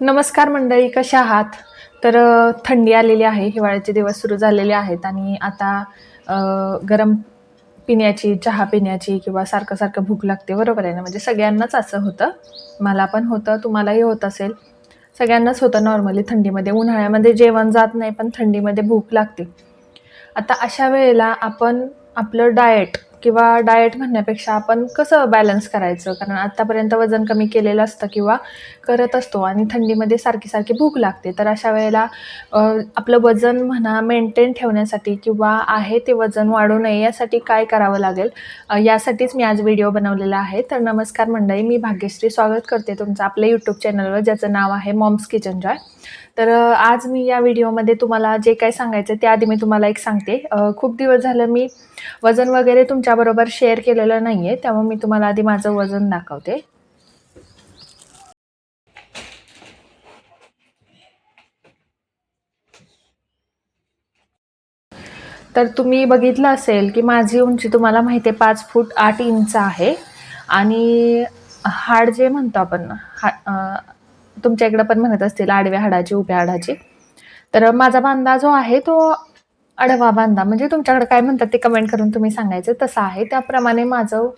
नमस्कार मंडळी कशा आहात? तर थंडी आलेली आहे हिवाळ्याचे दिवस सुरू झालेले आहेत आणि आता गरम पिण्याची चहा पिण्याची किंवा सारखं सारखं भूक लागते बरोबर आहे ना? म्हणजे सगळ्यांनाच असं होतं. मला पण होतं तुम्हालाही होत असेल. सगळ्यांनाच होतं नॉर्मली थंडीमध्ये. उन्हाळ्यामध्ये जेवण जात नाही पण थंडीमध्ये भूक लागते. आता अशा वेळेला आपण आपलं डाएट किंवा डाएट म्हणण्यापेक्षा आपण कसं बॅलन्स करायचं? कारण आत्तापर्यंत वजन कमी केलेलं असतं किंवा करत असतो आणि थंडीमध्ये सारखी सारखी भूक लागते. तर अशा वेळेला आपलं वजन म्हणा मेंटेन ठेवण्यासाठी किंवा आहे ते वजन वाढू नये यासाठी काय करावं लागेल? यासाठीच मी आज व्हिडिओ बनवलेला आहे. तर नमस्कार मंडळी मी भाग्यश्री स्वागत करते तुमचं आपल्या यूट्यूब चॅनलवर ज्याचं नाव आहे मॉम्स किचन जॉय तर आज मी या व्हिडिओमध्ये तुम्हाला जे काय सांगायचं ते आधी मी तुम्हाला एक सांगते. खूप दिवस झालं मी वजन वगैरे तुमच्या तुमच्याबरोबर शेअर केलेलं नाही आहे त्यामुळे मी तुम्हाला आधी माझं वजन दाखवते. तर तुम्ही बघितलं असेल की माझी उंची तुम्हाला माहिती आहे पाच फूट आठ इंच आहे. आणि हाड जे म्हणतो आपण हा तुमच्या इकडं पण म्हणत असतील आडव्या हाडाची उभ्या हाडाची. तर माझा बांधा जो आहे तो अडवा बांधा. म्हणजे तुमच्याकडे काय म्हणतात ते कमेंट करून तुम्ही सांगायचं तसं आहे. त्याप्रमाणे माझं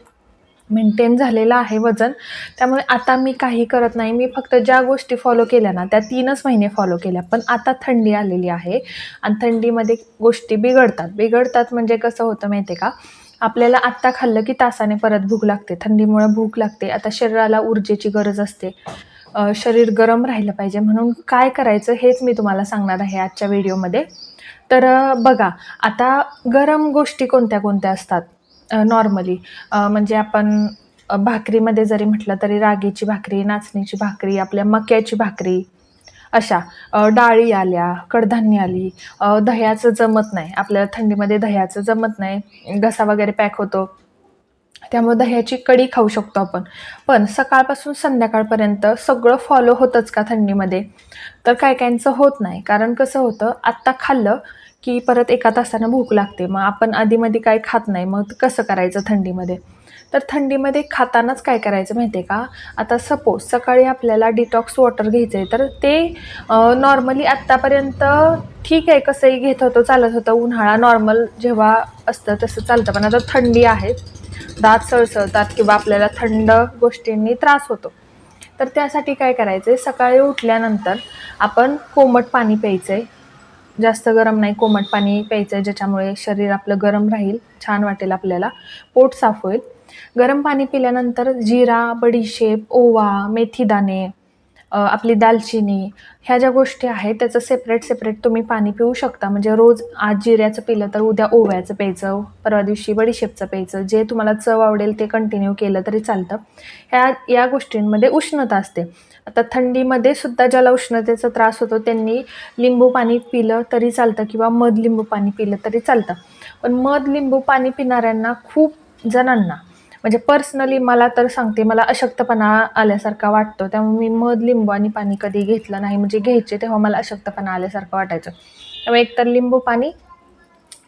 मेंटेन झालेलं आहे वजन. त्यामुळे आता मी काही करत नाही. मी फक्त ज्या गोष्टी फॉलो केल्या ना त्या तीनच महिने फॉलो केल्या. पण आता थंडी आलेली आहे आणि थंडीमध्ये गोष्टी बिघडतात. बिघडतात म्हणजे कसं होतं माहिती आहे का? आपल्याला आत्ता खाल्लं की तासाने परत भूक लागते. थंडीमुळे भूक लागते. आता शरीराला ऊर्जेची गरज असते. शरीर गरम राहिलं पाहिजे म्हणून काय करायचं हेच मी तुम्हाला सांगणार आहे आजच्या व्हिडिओमध्ये. तर बघा आता गरम गोष्टी कोणत्या कोणत्या असतात? नॉर्मली म्हणजे आपण भाकरीमध्ये जरी म्हटलं तरी रागीची भाकरी नाचणीची भाकरी आपल्या मक्याची भाकरी अशा डाळी आल्या कडधान्य आली दह्याचं जमत नाही आपल्याला थंडीमध्ये दह्याचं जमत नाही घसा वगैरे पॅक होतो त्यामुळे दह्याची कढी खाऊ शकतो आपण. पण सकाळपासून संध्याकाळपर्यंत सगळं फॉलो होतंच का थंडीमध्ये? तर काय काहींचं होत नाही. कारण कसं होतं आत्ता खाल्लं की परत एका तासानं भूक लागते. मग आपण आधीमध्ये काय खात नाही. मग कसं करायचं थंडीमध्ये? तर थंडीमध्ये खातानाच काय करायचं माहिती आहे का? आता सपोज सकाळी आपल्याला डिटॉक्स वॉटर घ्यायचं आहे तर ते नॉर्मली आत्तापर्यंत ठीक आहे कसंही घेत होतो चालत होतं उन्हाळा नॉर्मल जेव्हा असतं तसं चालतं पण आता थंडी आहे. दात सळसळतात किंवा आपल्याला थंड गोष्टींनी त्रास होतो. तर त्यासाठी काय करायचं आहे सकाळी उठल्यानंतर आपण कोमट पाणी प्यायचं आहे जास्त गरम नाही कोमट पाणी प्यायचं आहे ज्याच्यामुळे शरीर आपलं गरम राहील छान वाटेल आपल्याला. पोट साफ होईल. गरम पाणी पिल्यानंतर जिरा बडीशेप ओवा मेथीदाणे आपली दालचिनी ह्या ज्या गोष्टी आहेत त्याचं सेपरेट सेपरेट तुम्ही पाणी पिऊ शकता. म्हणजे रोज आज जिऱ्याचं पिलं तर उद्या ओव्याचं प्यायचं परवा दिवशी बडीशेपचं प्यायचं. जे तुम्हाला चव आवडेल ते कंटिन्यू केलं तरी चालतं. ह्या या गोष्टींमध्ये उष्णता असते. आता थंडीमध्ये सुद्धा ज्याला उष्णतेचा त्रास होतो त्यांनी लिंबू पाणी पिलं तरी चालतं किंवा मध लिंबू पाणी पिलं तरी चालतं. पण मध लिंबू पाणी पिणाऱ्यांना खूप जणांना म्हणजे पर्सनली मला तर सांगते मला अशक्तपणा आल्यासारखा वाटतो. त्यामुळे मी मध लिंबू आणि पाणी कधी घेतलं नाही. म्हणजे घ्यायचे तेव्हा मला अशक्तपणा आल्यासारखं वाटायचं. त्यामुळे एकतर लिंबू पाणी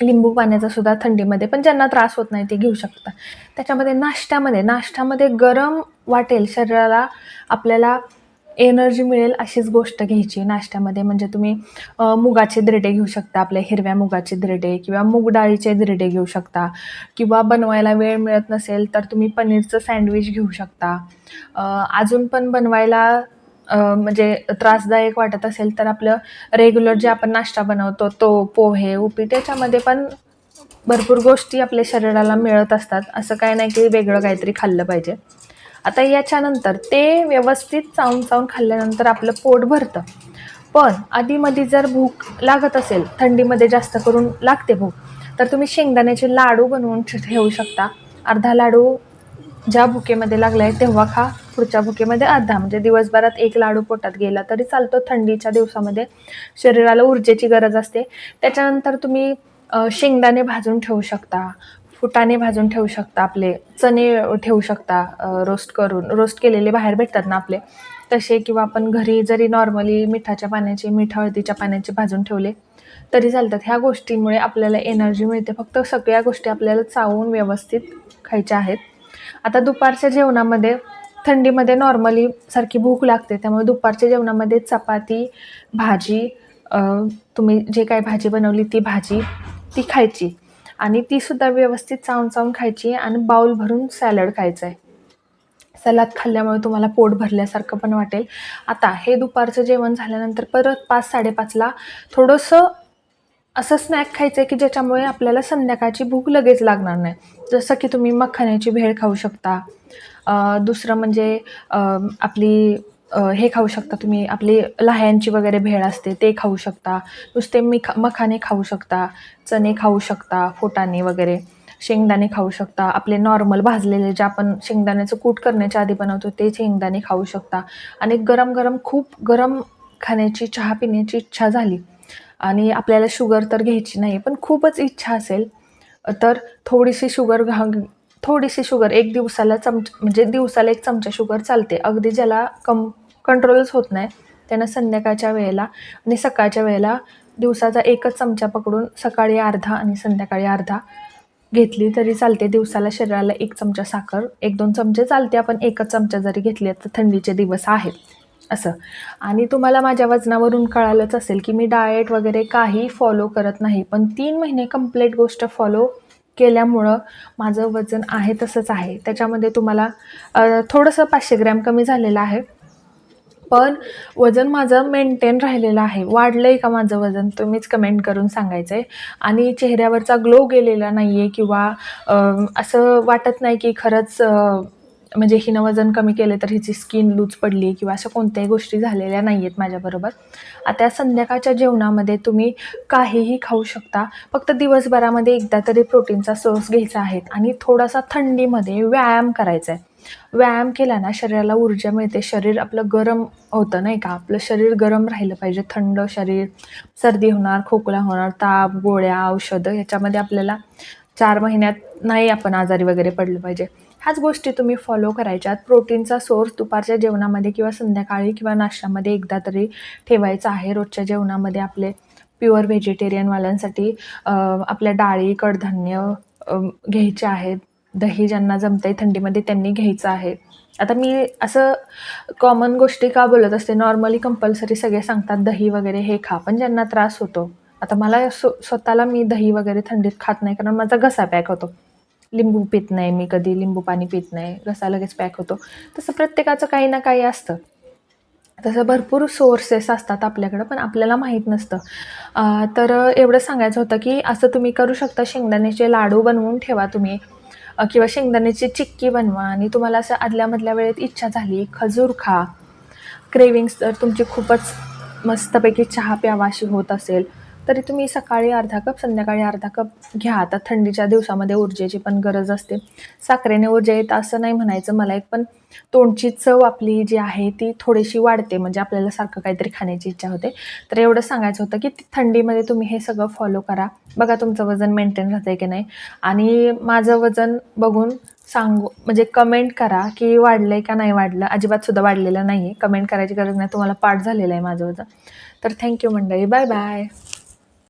लिंबू पाण्याचा सुद्धा थंडीमध्ये पण ज्यांना त्रास होत नाही ते घेऊ शकता. त्याच्यामध्ये नाश्त्यामध्ये नाश्त्यामध्ये गरम वाटेल शरीराला आपल्याला एनर्जी मिळेल अशीच गोष्ट घ्यायची. नाश्त्यामध्ये म्हणजे तुम्ही मुगाचे द्रेडे घेऊ शकता आपल्या हिरव्या मुगाचे द्रेडे किंवा मूग डाळीचे द्रेडे घेऊ शकता किंवा बनवायला वेळ मिळत नसेल तर तुम्ही पनीरचं सँडविच घेऊ शकता. अजून पण बनवायला म्हणजे त्रासदायक वाटत असेल तर आपलं रेग्युलर जे आपण नाश्ता बनवतो तो पोहे उपीट त्याच्यामध्ये पण भरपूर गोष्टी आपल्या शरीराला मिळत असतात. असं काय नाही की वेगळं काहीतरी खाल्लं पाहिजे. आता याच्यानंतर ते व्यवस्थित चावून चावून खाल्ल्यानंतर आपलं पोट भरतं. पण आधीमध्ये जर भूक लागत असेल थंडीमध्ये जास्त करून लागते भूक तर तुम्ही शेंगदाण्याचे लाडू बनवून ठे- ठेवू शकता. अर्धा लाडू ज्या भुकेमध्ये लागला आहे तेव्हा खा पुढच्या भुकेमध्ये अर्धा. म्हणजे दिवसभरात एक लाडू पोटात गेला तरी चालतो थंडीच्या दिवसामध्ये. शरीराला ऊर्जेची गरज असते. त्याच्यानंतर तुम्ही शेंगदाणे भाजून ठेवू शकता. फुटाणे भाजून ठेवू शकता आपले चणे ठेवू शकता रोस्ट करून रोस्ट केलेले बाहेर भेटतात ना आपले तसे किंवा आपण घरी जरी नॉर्मली मिठाच्या पाण्याचे मीठ हळदीच्या पाण्याचे भाजून ठेवले तरी चालतात. ह्या गोष्टींमुळे आपल्याला एनर्जी मिळते. फक्त सगळ्या गोष्टी आपल्याला चावून व्यवस्थित खायच्या आहेत. आता दुपारच्या जेवणामध्ये थंडीमध्ये नॉर्मली सारखी भूक लागते त्यामुळे दुपारच्या जेवणामध्ये चपाती भाजी तुम्ही जे काही भाजी बनवली ती भाजी ती खायची. आणि तीसुद्धा व्यवस्थित चावून चावून खायची आणि बाऊल भरून सॅलड खायचं आहे सलाद खाल्ल्यामुळे तुम्हाला पोट भरल्यासारखं पण वाटेल. आता हे दुपारचं जेवण झाल्यानंतर परत पाच साडेपाचला थोडंसं असं स्नॅक खायचं आहे की ज्याच्यामुळे आपल्याला संध्याकाळची भूक लगेच लागणार नाही. जसं की तुम्ही मखाण्याची भेळ खाऊ शकता. दुसरं म्हणजे आपली हे खाऊ शकता. तुम्ही आपली लाह्यांची वगैरे भेळ असते ते खाऊ शकता. नुसते मिखा मखाने खाऊ शकता चणे खाऊ शकता फुटाणे वगैरे शेंगदाणे खाऊ शकता. आपले नॉर्मल भाजलेले जे आपण शेंगदाण्याचं कूट करण्याच्या आधी बनवतो ते शेंगदाणे खाऊ शकता. आणि गरम गरम खूप गरम खाण्याची चहा पिण्याची इच्छा झाली. आणि आपल्याला शुगर तर घ्यायची नाही पण खूपच इच्छा असेल तर थोडीशी शुगर घा थोडीशी शुगर एक दिवसाला चमच म्हणजे दिवसाला एक चमचा शुगर चालते. अगदी ज्याला कम कंट्रोलच होत नाही त्यानं संध्याकाळच्या वेळेला आणि सकाळच्या वेळेला दिवसाचा एकच चमचा पकडून सकाळी अर्धा आणि संध्याकाळी अर्धा घेतली तरी चालते. दिवसाला शरीराला एक चमचा साखर एक दोन चमचे चालते. आपण एकच चमचा जरी घेतले तर थंडीचे दिवस आहेत. असं. आणि तुम्हाला माझ्या वजनावरून कळालंच असेल की मी डाएट वगैरे काही फॉलो करत नाही. पण तीन महिने कंप्लीट गोष्ट फॉलो केल्यामुळं माझं वजन आहे तसंच आहे. त्याच्यामध्ये तुम्हाला थोडंसं पाचशे ग्रॅम कमी झालेलं आहे. पण वजन माझं मेंटेन राहिलेलं आहे. वाढलं आहे का माझं वजन? तुम्हीच कमेंट करून सांगायचं आहे आणि चेहऱ्यावरचा ग्लो गेलेला नाही आहे किंवा असं वाटत नाही की खरंच म्हणजे हिनं वजन कमी केले तर हिची स्किन लूज पडली किंवा अशा कोणत्याही गोष्टी झालेल्या नाही आहेत माझ्याबरोबर. आता संध्याकाळच्या जेवणामध्ये तुम्ही काहीही खाऊ शकता. फक्त दिवसभरामध्ये एकदा तरी प्रोटीनचा सोर्स घ्यायचा आहे आणि थोडासा थंडीमध्ये व्यायाम करायचा आहे. व्यायाम केला ना शरीराला ऊर्जा मिळते. शरीर आपलं गरम होतं नाही का? आपलं शरीर गरम राहिलं पाहिजे. थंड शरीर सर्दी होणार खोकला होणार ताप गोळ्या औषधं ह्याच्यामध्ये आपल्याला चार महिन्यात नाही आपण आजारी वगैरे पडलं पाहिजे. ह्याच गोष्टी तुम्ही फॉलो करायच्यात. प्रोटीनचा सोर्स दुपारच्या जेवणामध्ये किंवा संध्याकाळी किंवा नाश्त्यामध्ये एकदा तरी ठेवायचा आहे. रोजच्या जेवणामध्ये आपले प्युअर व्हेजिटेरियनवाल्यांसाठी आपल्या डाळी कडधान्य घ्यायचे आहेत. दही ज्यांना जमतंय थंडीमध्ये त्यांनी घ्यायचं आहे. आता मी असं कॉमन गोष्टी का बोलत असते? नॉर्मली कंपल्सरी सगळे सांगतात दही वगैरे हे खा. पण ज्यांना त्रास होतो आता मला स्वतःला मी दही वगैरे थंडीत खात नाही कारण माझा घसा पॅक होतो. लिंबू पित नाही मी कधी लिंबू पाणी पित नाही घसा लगेच पॅक होतो. तसं प्रत्येकाचं काही ना काही असतं. तसं भरपूर सोर्सेस असतात आपल्याकडं पण आपल्याला माहीत नसतं. तर एवढं सांगायचं होतं की असं तुम्ही करू शकता शेंगदाण्याचे लाडू बनवून ठेवा तुम्ही. किंवा शेंगदाण्याची चिक्की बनवा आणि तुम्हाला असं आदल्यामधल्या वेळेत इच्छा झाली खजूर खा. क्रेविंग्स जर तुमची खूपच मस्तपैकी चहा प्यावा अशी होत असेल तरी तुम्ही सकाळी अर्धा कप संध्याकाळी अर्धा कप घ्या. आता थंडीच्या दिवसामध्ये ऊर्जेची पण गरज असते. साखरेने ऊर्जा येत असं नाही म्हणायचं मला एक पण तोंडची चव आपली जी आहे ती थोडीशी वाढते. म्हणजे आपल्याला सारखं काहीतरी खाण्याची इच्छा होते. तर एवढं सांगायचं होतं की थंडीमध्ये तुम्ही हे सगळं फॉलो करा. बघा तुमचं वजन मेंटेन राहतं आहे की नाही. आणि माझं वजन बघून सांगू म्हणजे कमेंट करा की वाढलं आहे का नाही वाढलं. अजिबात सुद्धा वाढलेलं नाही आहे कमेंट करायची गरज नाही. तुम्हाला पाठ झालेलं आहे माझं वजन. तर थँक्यू मंडळी. Bye bye